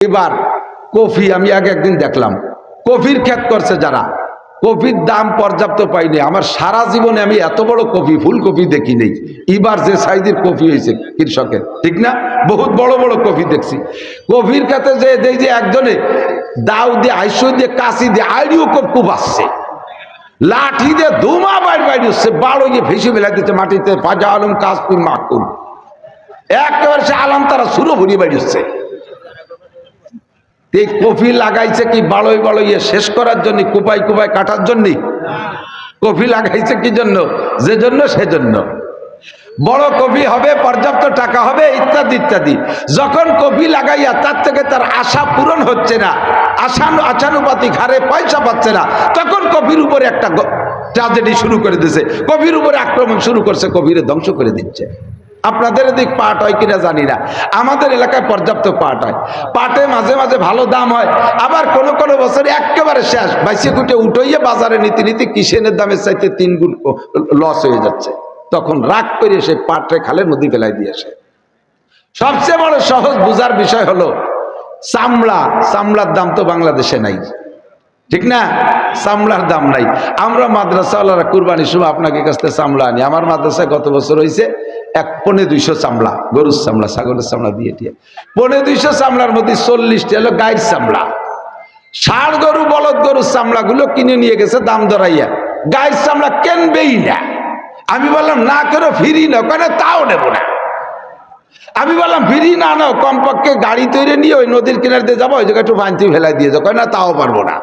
এবার কফি আমি এক একদিন দেখলাম। কফির ক্ষেত করছে যারা। কফির দাম পর্যাপ্ত পাইনি আমার সারা জীবনে আমি এত বড় কফি ফুলকপি দেখি নেই। এবার যে সাইজের কফি হয়েছে কৃষকের, ঠিক না? বহুত বড় বড় কফি দেখছি। কফির ক্ষেতে যে দেই যে একজনে দাও দিয়ে আইসো দিয়ে, কাশি দিয়ে, আইডিও কপ খুব আসছে। লাঠি দিয়ে ধুমা বাইর বাইর হচ্ছে বাড়ো গিয়ে ভেসে বেলা দিচ্ছে মাটিতে। ফাজা আলম কাশপুর মাকুল একেবারে সে আলাম তারা শুরু ভরিয়ে বাইর হচ্ছে এই কফি লাগাইছে কি বাড়ই বাড়ইয়ে শেষ করার জন্য, কুপাই কুপাই কাটার জন্য? কফি লাগাইছে কি জন্য? যে জন্য সেজন্য। বড় কফি হবে, পর্যাপ্ত টাকা হবে, ইত্যাদি ইত্যাদি। যখন কফি লাগাইয়া তার থেকে তার আশা পূরণ হচ্ছে না, আশানু, আশানুপাতিক হারে পয়সা পাচ্ছে না, তখন কফির উপরে একটা ট্রাজেডি শুরু করে দিছে। কফির উপরে আক্রমণ শুরু করছে, কফিরে ধ্বংস করে দিচ্ছে। আপনাদের এদিক পাট হয় কিনা জানি না। আমাদের এলাকায় পর্যাপ্ত পাট হয়। পাটে মাঝে মাঝে ভালো দাম হয়। আবার কোন কোন বছর একেবারে শেষ। বাইশে কুটে উঠইয়ে বাজারে নীতি নীতি কিষেনের দামের চাইতে তিন গুণ লস হয়ে যাচ্ছে। তখন রাগ করে সে পাটে খালে নদী ফেলাই দিয়ে আসে। সবচেয়ে বড় সহজ বোঝার বিষয় হলো, চামড়া। চামড়ার দাম তো বাংলাদেশে নাই। ঠিক না? চামড়ার দাম নাই। আমরা মাদ্রাসাওয়ালারা কুরবানি সময় আপনাকে কাছ থেকে চামড়া আনি। আমার মাদ্রাসায় গত বছর হয়েছে এক পনে দুইশো চামড়া গরুর চামড়া ছাগলের চামড়া দিয়ে দিয়ে। পনে দুইশো চামড়ার মধ্যে চল্লিশটি হলো গায়ের চামড়া ষাড় গরু, বলদ গরুর চামড়াগুলো কিনে নিয়ে গেছে দাম ধরাইয়া। গায়ের চামড়া কেনবেই না। আমি বললাম, না করে ফিরি না কেন, তাও নেব না। আমি বললাম, ফিরি না নাও, কমপক্ষে গাড়ি তৈরি নিয়ে ওই নদীর কিনার দিয়ে যাব, ওই জায়গায় একটু ভাঞ্চি ফেলাই দিয়ে যাব কয় না, তাও পারব না।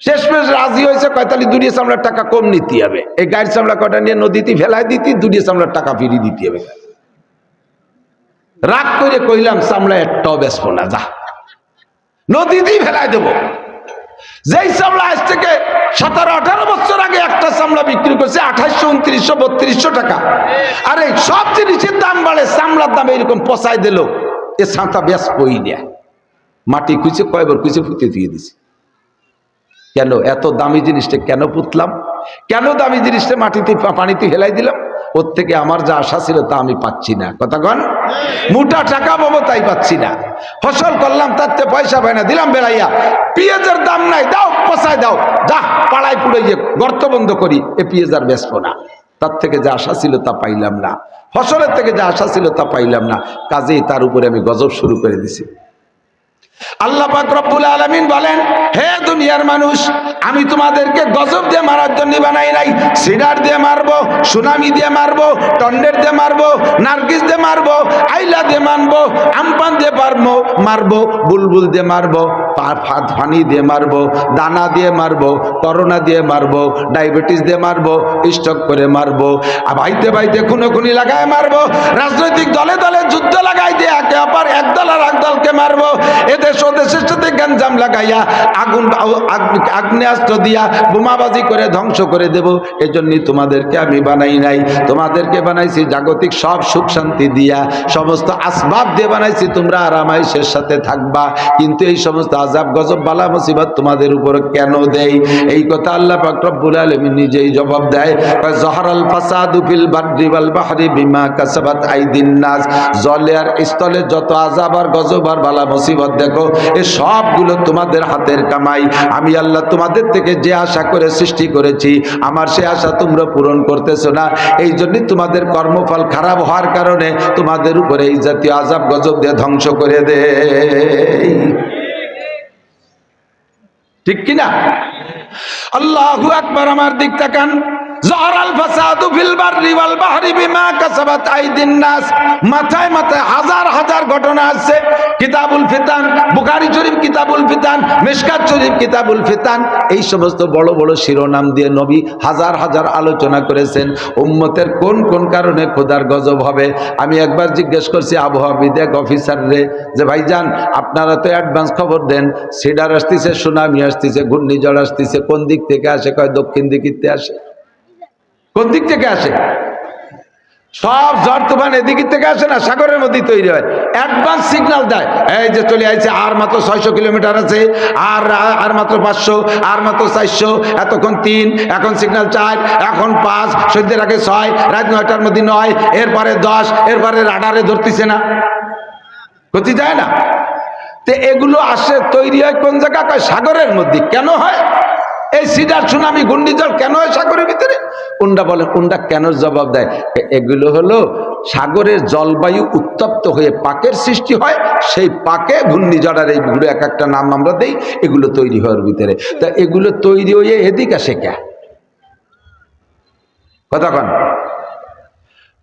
শেষমেশ রাজি হয়েছে কয়তালি দুড়িয়ে চামড়ার টাকা কম নিতে হবে। এই গাড়ির চামড়া কটা নিয়ে নদীতে ফেলাই দিতি দুড়িয়ে চামড়ার টাকা ফিরিয়ে দিতে হবে। রাগ করে কইলাম, চামড়া একটাও বেসবো না, যা। নদীতেই ফেলাই দেবো। যেই চামড়া আজ থেকে সতেরো, আঠারো বছর আগে একটা চামড়া বিক্রি করছে আঠাশশো উনত্রিশশো, বত্রিশশো টাকা। আর এই সব জিনিসের দাম বাড়ে, চামড়ার দাম এরকম পচাই দিল। এ ছাতা ব্যাস বই নেয় মাটি খুঁজে কয়বার খুঁজে ফুটে দিয়ে দিছে। কেন? এত দামি জিনিসটা কেন পুতলাম? কেন দামি জিনিসটা মাটিতে পানিতে হেলাই দিলাম? ওর থেকে আমার যা আশা ছিল তা আমি পাচ্ছি না। কথা কন? মোটা টাকা পাবো তাই পাচ্ছি না। ফসল করলাম, তার থেকে পয়সা পাই না। দিলাম বেড়াইয়া। পেঁয়াজের দাম নাই। দাও পচাই দাও। যা, পাড়ায় পুড়ে গিয়ে গর্ত বন্ধ করি, এ পেঁয়াজ আর না। তার থেকে যা আশা ছিল তা পাইলাম না। ফসলের থেকে যা আশা ছিল তা পাইলাম না। কাজেই তার উপরে আমি গজব শুরু করে দিছি। আল্লাহ রব্বুল আলামিন বলেন, হে দুনিয়ার মানুষ, আমি তোমাদেরকে গজব দিয়ে মারার জন্য বানাই নাই সিডার দিয়ে মারবো, সুনামি দিয়ে মারবো, টন্ডের দিয়ে মারবো, নার্গিস দিয়ে মারবো, আইলা দিয়ে মারবো আমপান দিয়ে পারব, মারবো, বুলবুল দিয়ে মারবো ফানি দিয়ে মারবো, দানা দিয়ে মারবো, করোনা দিয়ে মারবো, ডায়াবেটিস দিয়ে মারবো স্টক করে মারবো, আর ভাইতে ভাইতে খুনো খুনি লাগায় মারবো, রাজনৈতিক দলে দলে যুদ্ধ লাগাই দিয়ে একে অপর এক দল আর এক দলকে মারবো এদেশ ওদেশের সাথে গ্যাঞ্জাম লাগাইয়া আগুন আগ- আগ্নেয়াস্ত্র দিয়া বোমাবাজি করে ধ্বংস করে দেব, এজন্যই তোমাদেরকে আমি বানাই নাই। তোমাদেরকে বানাইছি জাগতিক সব সুখ শান্তি দিয়া। সমস্ত আসবাব দিয়ে বানাইছি, তোমরা আরামাইশের সাথে থাকবা। কিন্তু এই সমস্ত আজাব গজব বালা মুসিবত তোমাদের উপর কেন দেই এই কথা আল্লাহ পাক রব্বুল আলামিন নিজেই জবাব দেয় জহরাল ফাসাদু ফিল বাররি ওয়াল বাহরি বিমা কাসাবাত আইদিন নাস। জলে আর স্থলে যত আজাব আর গজব আর বালা মুসিবত, দেখো, এ সবগুলো তোমাদের হাতের কামাই। আমি আল্লাহ তোমাদের থেকে যে আশা করে সৃষ্টি করেছি, আমার সে আশা তোমরা পূরণ করতেছো না। এই জন্যই তোমাদের কর্মফল খারাপ হওয়ার কারণে তোমাদের উপরে এই জাতীয় আজাব গজব দিয়ে ধ্বংস করে দে। ঠিক কিনা? আল্লাহু আকবার আমার দিক তাকান। মাথায় মাথায় হাজার হাজার ঘটনা আছে কিতাবুল ফিতান, বুখারী শরীফ কিতাবুল ফিতান, মিশকাত শরীফ কিতাবুল ফিতান, এই সমস্ত বড় বড় শিরোনাম দিয়ে নবী হাজার হাজার আলোচনা করেছেন। উম্মতের কোন কোন কারণে খোদার গজব হবে? আমি একবার জিজ্ঞেস করছি আবহাওয়া বিদেক অফিসার রে, যে ভাইজান, আপনারা তো অ্যাডভান্স খবর দেন, সিডার আসতেছে, সুনামি আসতেছে, ঘূর্ণিঝড় আসতেছে, কোন দিক থেকে আসে, কয় দক্ষিণ দিকিতে আসে? কোন দিক থেকে আসে? সব ঝড় তুফান এদিক থেকে আসে না, সাগরের মধ্যে তৈরি হয়। অ্যাডভান্স সিগনাল দেয়। এই যে চলে আসছে আর মাত্র ছয়শো কিলোমিটার আছে, আর আর মাত্র পাঁচশো, আর মাত্র চারশো, এতক্ষণ তিন, এখন সিগনাল চার, এখন পাঁচ, সন্ধ্যের আগে ছয়, রাত নয়টার মধ্যে নয়, এরপরে দশ, এরপরে রাডারে ধরতেছে না। গতি যায় না। তো এগুলো আসে, তৈরি হয় কোন জায়গা? সাগরের মধ্যে। কেন হয়? এই সিডার সুনামি ঘূর্ণিঝড় কেন হয় সাগরের ভিতরে? কোনটা বলে, কোনটা কেন জবাব দেয়? এগুলো হলো সাগরের জলবায়ু উত্তপ্ত হয়ে পাকের সৃষ্টি হয়, সেই পাকে ঘূর্ণিঝড় এই ঘুরে এক একটা নাম আমরা দেই, এগুলো তৈরি হওয়ার ভিতরে। তা এগুলো তৈরি হয়ে এদিক আসে কে? কথা কন।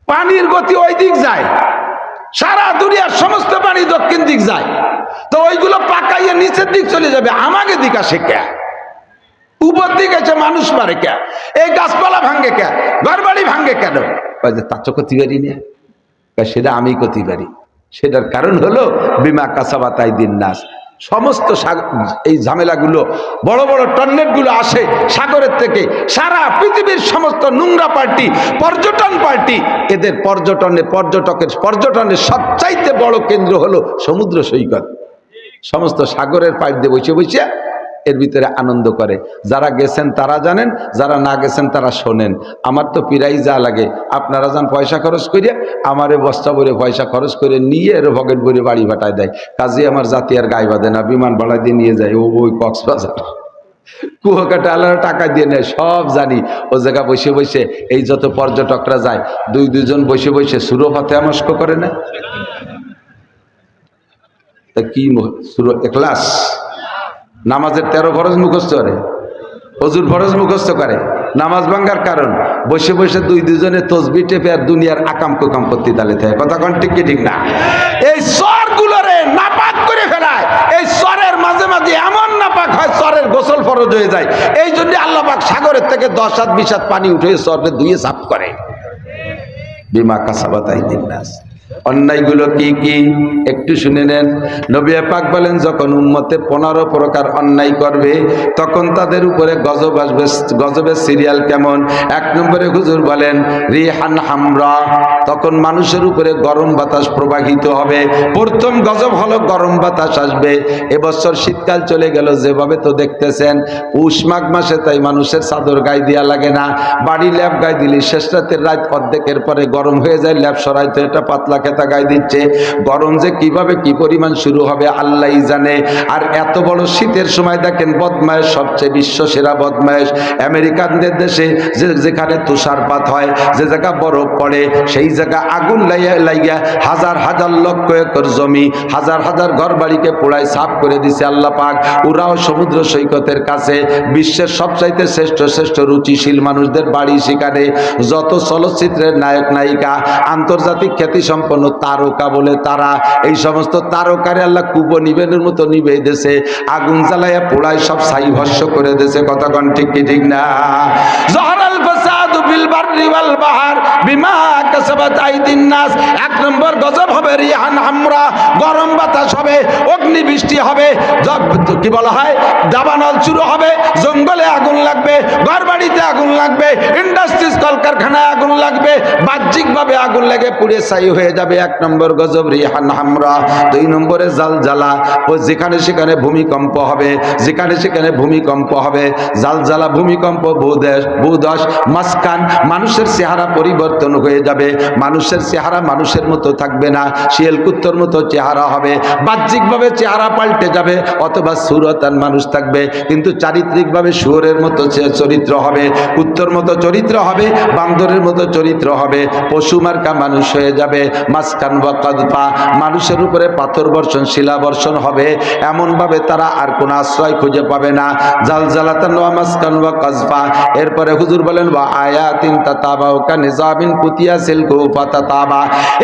পানির গতি ওই দিক যায়, সারা দুনিয়ার সমস্ত পানি দক্ষিণ দিক যায়। তো ওইগুলো পাকাইয়ে নিচের দিক চলে যাবে, আমাকে দিক আসে কে? উপর আছে মানুষ মারে কে? এই গাছপালা ভাঙ্গে কে? ঘর বাড়ি ভাঙ্গে কেন যে তার চোখ পারি না সেটা আমি করতে পারি। সেটার কারণ হলো বিমা কাসাবা তাই দিন নাস। সমস্ত এই ঝামেলাগুলো, বড় বড় টর্নেটগুলো আসে সাগরের থেকে। সারা পৃথিবীর সমস্ত নোংরা পার্টি, পর্যটন পার্টি, এদের পর্যটনে, পর্যটকের, পর্যটনের সবচাইতে বড় কেন্দ্র হলো সমুদ্র সৈকত। সমস্ত সাগরের পাইপ দিয়ে বসে বসে এর ভিতরে আনন্দ করে। যারা গেছেন তারা জানেন, যারা না গেছেন তারা শোনেন। আমার তো পিরাই যা লাগে, আপনারা যান পয়সা খরচ করে আমারে বস্তা ভরে পয়সা খরচ করে নিয়ে এর ভগেট ভরে বাড়ি ভাটায় দেয়। কাজে আমার জাতি আর গায়ে বাঁধে না, বিমান ভাড়া দিয়ে নিয়ে যায়। ও ওই কক্সবাজার। কুয়াকাটা আলাদা টাকা দিয়ে নেয়, সব জানি। ও জায়গা বসে বসে, এই যত পর্যটকরা যায়, দুই দুজন বসে বসে সুরো ফাতে আমস্ক করে না তা কি সুরো এক্লাস নামাজের তেরো ফরজ মুখস্থ করে, হজুর ফরজ মুখস্থ করে। নামাজ ভাঙ্গার কারণ, বসে বসে দুই দুজনে তসবি টেপে আর দুনিয়ার আকাম কুকাম করতে তালে থাকে। কথা কন ঠিক ঠিক না? এই স্বর গুলোরে নাপাক করে ফেলায়। এই স্বরের মাঝে মাঝে এমন নাপাক হয় স্বরের গোসল ফরজ হয়ে যায়। এই জন্য আল্লাহ পাক সাগরের থেকে দশ হাত, বিশ হাত পানি উঠে স্বরকে ধুয়ে সাফ করে। বিমা কাসাবাতাই দিন অন্যায়গুলো কি কি? একটু শুনে নেন। নবী পাক বলেন, যখন উম্মতে পনেরো প্রকার অন্যায় করবে, তখন তাদের উপরে গজব আসবে। গজবের সিরিয়াল কেমন? এক নম্বরে হুজুর বলেন, রিহান হামরা। তখন মানুষের উপরে গরম বাতাস প্রবাহিত হবে। প্রথম গজব হলো গরম বাতাস আসবে। এবছর শীতকাল চলে গেল, যেভাবে তো দেখতেছেন। পৌষ মাঘ মাসে তাই মানুষের চাদর গায়ে দেওয়া লাগে না। বাড়ি ল্যাব গায়ে দিলে শেষ রাতের রাত অর্ধেকের পরে গরম হয়ে যায় ল্যাব সরাইতে এটা পাতলা খেতা গায়ে দিচ্ছে। গরম যে কীভাবে কি পরিমাণ শুরু হবে আল্লাহই জানে। আর এত বড় শীতের সময় দেখেন বদমায়েশ সবচেয়ে বিশ্ব সেরা বদমায়েশ। আমেরিকানদের দেশে যে যেখানে তুষারপাত হয়, যে জায়গা বরফ পড়ে, সেই জায়গা আগুন লাইয়া লাইয়া হাজার হাজার লক্ষ একর জমি, হাজার হাজার ঘর বাড়িকে পোড়ায় সাফ করে দিছে আল্লাহ পাক। ওরাও সমুদ্র সৈকতের কাছে বিশ্বের সবচাইতে শ্রেষ্ঠ শ্রেষ্ঠ রুচিশীল মানুষদের বাড়ি সেখানে। যত চলচ্চিত্রের নায়ক নায়িকা, আন্তর্জাতিক খ্যাতিসম্পন্ন তারকা বলে তারা এই সমস্ত তারকারে আল্লাহ কুব নিবেনের মতো নিবে দেশে। আগুন জ্বালাইয়া পোড়ায় সব সাই ভস্য করে দেশে। কতক্ষণ ঠিক কি ঠিক না? জহরাল গরম বাতাস হবে, অগ্নি বৃষ্টি হবে কি বলা হয়? দাবানল হবে, জঙ্গলে আগুন লাগবে আগুন লাগবে কলকারখানায় আগুন লাগবে, বাহ্যিকভাবে আগুন লেগে পুড়ে ছাই হয়ে যাবে। এক নম্বর গজব রিহান হামরা, দুই নম্বরে জাল জ্বালা ও যেখানে সেখানে ভূমিকম্প হবে, যেখানে সেখানে ভূমিকম্প হবে। জাল জ্বালা ভূমিকম্প, ভূদেশ, ভূদশ মাসকান মানুষের চেহারা পরিবর্তন হয়ে যাবে। মানুষের চেহারা মানুষের মতো থাকবে না। শিয়াল কুত্তর মতো চেহারা হবে। বাহ্যিকভাবে চেহারা পাল্টে যাবে অথবা সুরতান মানুষ থাকবে। কিন্তু চারিত্রিকভাবে শুয়োরের মতো চরিত্র হবে। কুত্তর মতো চরিত্র হবে, বান্দরের মতো চরিত্র হবে। পশু মার্কা মানুষ হয়ে যাবে। মাসকান বা কদপা মানুষের উপরে পাথর বর্ষণ, শিলা বর্ষণ হবে। এমনভাবে তারা আর কোনো আশ্রয় খুঁজে পাবে না। জাল জালাতান ওয়া মাসকান ওয়া কাজফা এরপরে হুজুর বলেন, ওয়া নিজামিন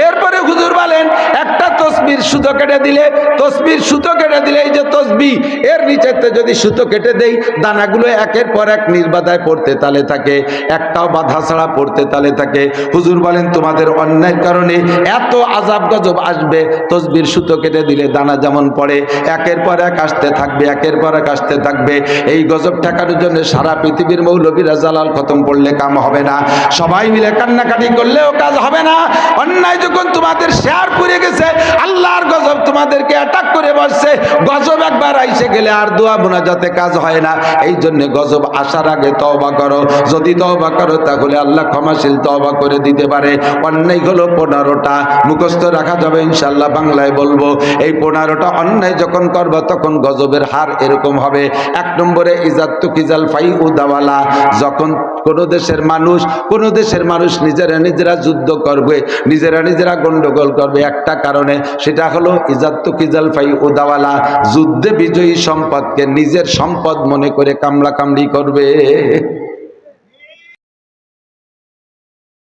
এরপরে হুজুর বলেন, একটা তসবির সুতো কেটে দিলে, তসবির সুতো কেটে দিলে এই যে তসবি, এর নিচেতে যদি সুতো কেটে দেই, দানাগুলো একের পর এক নির্বাধায় পড়তে তালে থাকে, একটাও বাধা ছাড়া পড়তে তালে থাকে। হুজুর বলেন, তোমাদের অন্যায়ের কারণে এত আজাব গজব আসবে, তসবির সুতো কেটে দিলে দানা যেমন পড়ে, একের পর এক আসতে থাকবে, একের পর এক আসতে থাকবে। এই গজব ঠেকানোর জন্য সারা পৃথিবীর মৌলবীরা জালাল খতম পড়লে কাম হবে না। সবাই মিলে কান্নাকাটি করলেও কাজ হবে না। অন্যায় যখন তোমাদের শেয়ার করে গেছে, আল্লাহর গজব তোমাদেরকে অ্যাটাক করে বসছে। গজব একবার আইসে গেলে আর দোয়া মোনাজাতে কাজ হয় না। এই জন্য গজব আসার আগে তওবা করো। যদি তওবা করো, তাহলে আল্লাহ ক্ষমাশীল তওবা করে দিতে পারে। অন্যায় হলো পনেরোটা। মুখস্থ রাখা যাবে ইনশাল্লাহ বাংলায় বলব, এই পনেরোটা অন্যায় যখন করবা, তখন গজবের হার এরকম হবে। এক নম্বরে ইজাত্তু কিজাল ফাই উদাওয়ালা যখন কোন দেশের মানুষ কোন দেশের মানুষ নিজেরা নিজেরা যুদ্ধ করবে, নিজেরা নিজেরা গন্ডগোল করবে। একটা কারণে সেটা হলো ইজাত্তু ফাই উদাওয়ালা যুদ্ধে বিজয়ী সম্পদকে নিজের সম্পদ মনে করে কামড়া কামড়ি করবে।